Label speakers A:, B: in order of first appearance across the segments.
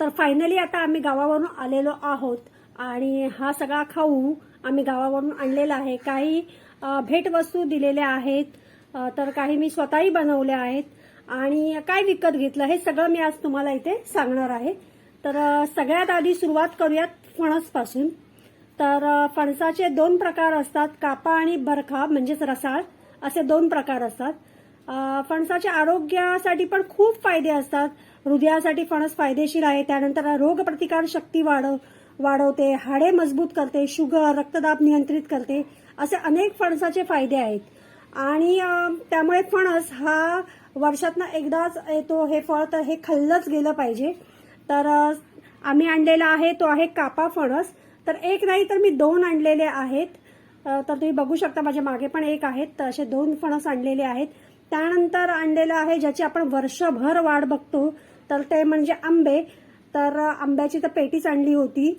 A: तर फायनली आता आम्ही गावावरून आलेलो आहोत. आणि हा सगळा खाऊ आम्ही गावावरून आणलेला आहे. काही भेटवस्तू दिलेल्या आहेत. तर काही मी स्वतःही बनवल्या आहेत. आणि काय विकत घेतलं हे सगळं मी आज तुम्हाला इथे सांगणार आहे. तर सगळ्यात आधी सुरुवात करूयात फणसपासून. तर फणसाचे दोन प्रकार असतात. कापा आणि बरखा म्हणजेच रसाळ. असे दोन प्रकार असतात. फणसाच्या आरोग्यासाठी पण खूप फायदे असतात. हृदयासाठी फणस फायदेशीर आहे. त्यानंतर रोगप्रतिकार शक्ती वाढव वाढवते. हाडे मजबूत करते. शुगर रक्तदाब नियंत्रित करते. असे अनेक फणसाचे फायदे आहेत. आणि त्यामुळे फणस हा वर्षातनं एकदाच येतो. हे फळ तर हे खाल्लंच गेलं पाहिजे. तर आम्ही आणलेला आहे. तो आहे कापा फणस. तर एक नाही तर मी दोन आणलेले आहेत. तर तुम्ही बघू शकता. माझ्या मागे पण एक आहेत. तर असे दोन फणस आणलेले आहेत. त्यानंतर आणलेलं आहे ज्याची आपण वर्षभर वाट बघतो. तर ते म्हणजे आंबे. तर आंब्याची तर पेटीच आणली होती.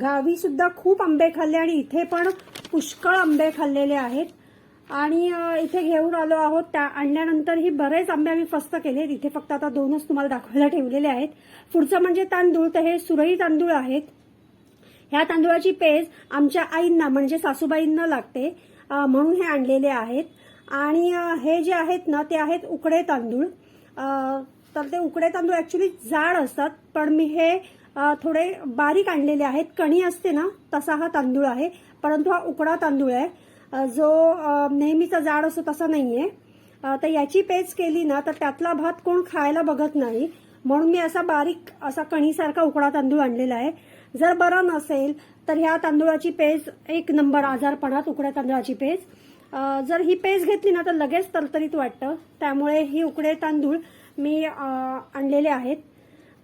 A: गावी सुद्धा खूप आंबे खाल्ले आणि इथे पण पुष्कळ आंबे खाल्लेले आहेत. आणि इथे घेऊन आलो आहोत. त्या आणल्यानंतर ही बरेच आंबे आम्ही फस्त केले इथे फक्त आता दोनच तुम्हाला दाखवायला ठेवलेले आहेत. पुढचं म्हणजे तांदूळ. तर हे सुरई तांदूळ आहेत. ह्या तांदूळाची पेज आमच्या आईंना म्हणजे सासूबाईंना लागते. म्हणून हे आणलेले आहेत. आणि हे जे आहेत ना ते आहेत उकडे तांदूळ. तर ते उकडे तांदूळ ऍक्च्युली जाड असतात पण मी हे थोडे बारीक आणलेले आहेत. कणी असते ना तसा हा तांदूळ आहे. परंतु हा उकडा तांदूळ आहे. जो नेहमीचा जाड असतो तसा नाही आहे तर याची पेज केली ना तर त्यातला भात कोण खायला बघत नाही. म्हणून मी असा बारीक असा कणीसारखा उकडा तांदूळ आणलेला आहे. जर बरं नसेल तर ह्या तांदूळाची पेज एक नंबर आजारपणात उकड्या तांदळाची पेज जर ही पेज घेतली ना तर लगेच तरतरीत वाटतं. त्यामुळे ही उकडे तांदूळ मी आणलेले आहेत.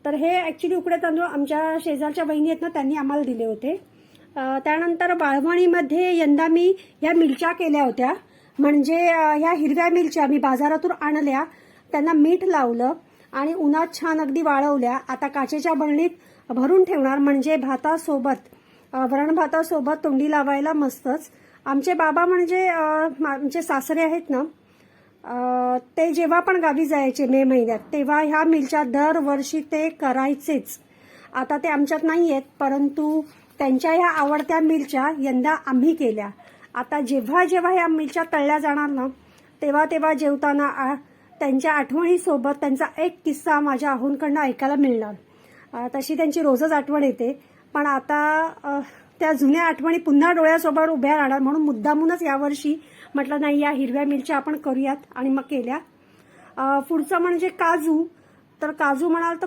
A: तर हे ॲक्च्युली उकडे तांदूळ आमच्या शेजारच्या बहिणी आहेत ना त्यांनी आम्हाला दिले होते. त्यानंतर बाळवणीमध्ये यंदा मी ह्या मिरच्या केल्या होत्या. म्हणजे ह्या हिरव्या मिरच्या मी बाजारातून आणल्या. त्यांना मीठ लावलं आणि उन्हात छान अगदी वाळवल्या. आता काचेच्या बरणीत भरून ठेवणार. म्हणजे भातासोबत वरण भातासोबत तोंडी लावायला मस्तच. आमचे बाबा म्हणजे मा- आमचे सासरे आहेत ना ते जेव्हा पण गावी जायचे मे महिन्यात तेव्हा ह्या मिलच्या दरवर्षी ते करायचेच. आता ते आमच्यात नाही आहेत परंतु त्यांच्या ह्या आवडत्या मिलच्या यंदा आम्ही केल्या. आता जेव्हा जेव्हा ह्या मिलच्या तळल्या जाणार ना तेव्हा तेव्हा जेवताना आ, त्यांच्या आठवणीसोबत त्यांचा एक किस्सा माझ्या आहोंकडनं ऐकायला मिळणार. तशी त्यांची रोजच आठवण येते. पण आता त्या जुन्या आठवणी पुन्हा डोळ्यासोबत उभ्या राहणार म्हणून मुद्दामूनच यावर्षी म्हटलं नाही या हिरव्या मिरच्या आपण करूयात. आणि मग केल्या. पुढचं म्हणजे काजू. तर काजू म्हणाल तर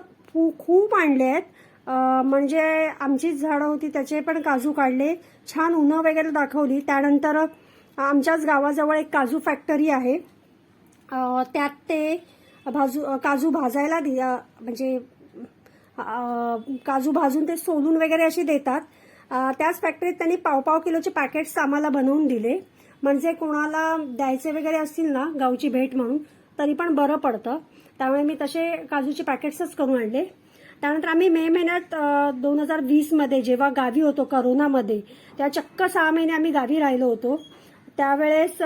A: खूप आणले आहेत. म्हणजे आमचीच झाडं होती त्याचे पण काजू काढले. छान उन्हं वगैरे दाखवली. त्यानंतर आमच्याच गावाजवळ एक काजू फॅक्टरी आहे. त्यात ते भाजू काजू भाजायला म्हणजे काजू भाजून ते सोलून वगैरे अशी देतात. त्याच फॅक्टरीत त्यांनी पाव पाव किलोचे पॅकेट्स आम्हाला बनवून दिले. म्हणजे कोणाला द्यायचे वगैरे असतील ना गावची भेट म्हणून तरी पण बरं पडतं. त्यामुळे मी तसे काजूचे पॅकेट्सच करून आणले. त्यानंतर आम्ही मे महिन्यात दोन हजार वीसमध्ये जेव्हा गावी होतो करोनामध्ये त्या चक्क सहा महिने आम्ही गावी राहिलो होतो. त्यावेळेस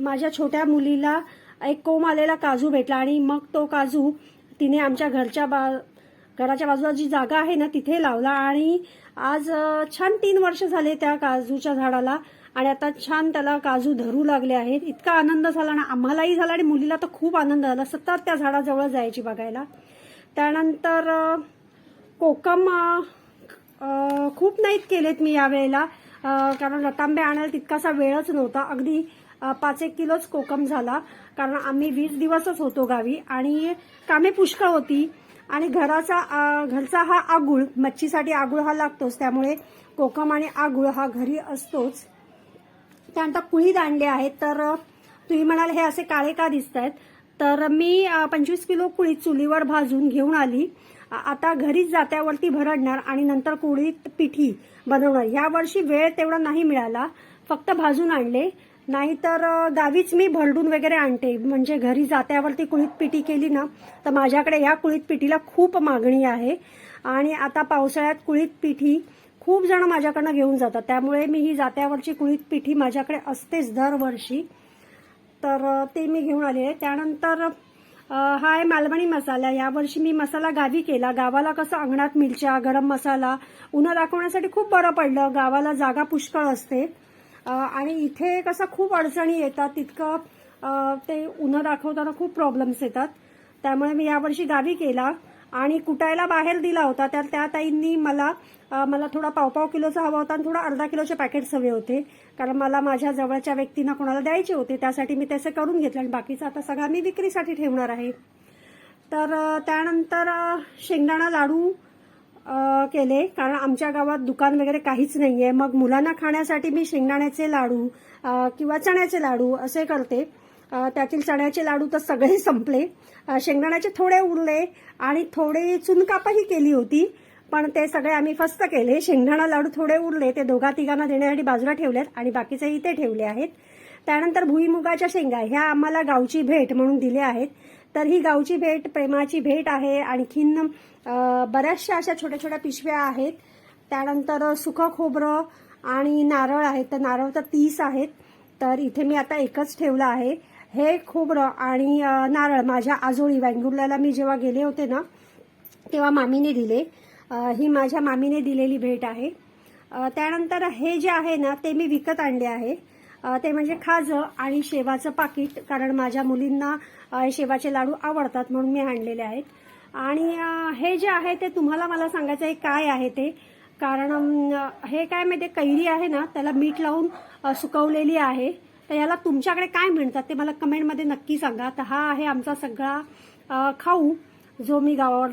A: माझ्या छोट्या मुलीला एक कोंब आलेला काजू भेटला आणि मग तो काजू तिने आमच्या घरच्या बा घराच्या बाजूला जी जागा आहे ना तिथे लावला आणि आज छान तीन वर्ष झाले त्या काजूच्या झाडाला आणि आता छान त्याला काजू धरू लागले आहेत. इतका आनंद झाला ना आम्हालाही झाला आणि मुलीला तर खूप आनंद झाला. सतत त्या झाडाजवळ जायची बघायला. त्यानंतर कोकम खूप नाहीत केलेत मी यावेळेला. कारण रतांबे आणायला तितकासा वेळच नव्हता. अगदी पाच एक किलोच कोकम झाला. कारण आम्ही वीस दिवसच होतो गावी आणि कामे पुष्कळ होती. आणि घराचा घरचा हा आगुळ मच्छीसाठी आगुळ हा लागतोच. त्यामुळे कोकम आणि आगुळ हा घरी असतोच. त्यानंतर कुळीद आणले आहेत. तर तुम्ही म्हणाल हे असे काळे का दिसत आहेत तर मी पंचवीस किलो कुळीत चुलीवर भाजून घेऊन आली. आता घरीच जात्यावरती भरडणार आणि नंतर कुळीत पिठी बनवणार. या वर्षी वेळ तेवढा नाही मिळाला. फक्त भाजून आणले. नाहीतर गावीच मी भरडून वगैरे आणते. म्हणजे घरी जात्यावरती कुळीत पिठी केली ना तर माझ्याकडे या कुळीत पिठीला खूप मागणी आहे. आणि आता पावसाळ्यात कुळीत पिठी खूप जण माझ्याकडनं घेऊन जातात. त्यामुळे मी ही जात्यावरची कुळीत पिठी माझ्याकडे असतेच दरवर्षी. तर ते मी घेऊन आले आहे. त्यानंतर हा आहे मालवणी मसाला. यावर्षी मी मसाला गावी केला. गावाला कसं अंगणात मिरच्या गरम मसाला उन्हा दाखवण्यासाठी खूप बरं पडलं. गावाला जागा पुष्कळ असते. आणि इथे कसं खूप अडचणी येतात तितकं ते उन्हा दाखवताना खूप प्रॉब्लेम्स येतात. त्यामुळे मी यावर्षी गावी केला आणि कुटायला बाहेर दिला होता. तर त्या ताईंनी मला मला थोडा पाव पाव किलोचा हवा होता आणि थोडा अर्धा किलोचे पॅकेट्स हवे होते. कारण मला माझ्या जवळच्या व्यक्तींना कोणाला द्यायचे होते त्यासाठी मी तसे करून घेतले आणि बाकीचं आता सगळा मी विक्रीसाठी ठेवणार आहे. तर त्यानंतर शेंगदाणा लाडू केले. कारण आमच्या गावात दुकान वगैरे काहीच नाहीये. मग मुलांना खाण्यासाठी मी शेंगदाण्याचे लाडू किंवा चण्याचे लाडू असे करते. त्यातील चण्याचे लाडू तर सगळे संपले. शेंगदाण्याचे थोडे उरले आणि थोडे चुनकापही केली होती. पण ते सगळे आम्ही फस्त केले. शेंगदाणा लाडू थोडे उरले. ते दोघा तिघांना देण्यासाठी बाजूला ठेवलेत आणि बाकीचे इथे ठेवले आहेत. त्यानंतर भुईमुगाच्या शेंगा ह्या आम्हाला गावची भेट म्हणून दिल्या आहेत. तर ही गावची भेट प्रेमाची भेट आहे. आणखीन बऱ्याचशा अशा छोट्या छोट्या पिशव्या आहेत. त्यानंतर सुकं खोबरं आणि नारळ आहेत. तर नारळ तर तीस आहेत. तर इथे मी आता एकच ठेवलं आहे. हे खोबरं आणि नारळ माझ्या आजोळी वेंगुर्ल्याला मी जेव्हा गेले होते ना तेव्हा मामीने दिले. ही माझ्या मामीने दिलेली भेट आहे. त्यानंतर हे जे आहे ना ते मी विकत आणले आहे. ते म्हणजे खाजं आणि शेवाचं पाकिट कारण माझ्या मुलींना शेवाचे लाडू आवडतात म्हणून मी आणलेले आहेत. आणि हे जे आहे ते तुम्हाला मला सांगायचं आहे काय आहे ते. कारण हे काय माहिती कैरी आहे ना त्याला मीठ लावून सुकवलेली आहे. तर याला तुमच्याकडे काय म्हणतात ते मला कमेंटमध्ये नक्की सांगा. तर हा आहे आमचा सगळा खाऊ जो मी गावावर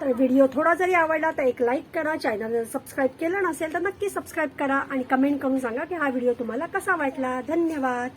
A: तर व्हिडिओ थोडा जरी आवडला तर एक लाईक करा चॅनल सबस्क्राईब केलं नसेल तर नक्की सबस्क्राईब करा आणि कमेंट करून सांगा की हा व्हिडिओ तुम्हाला कसा वाटला. धन्यवाद.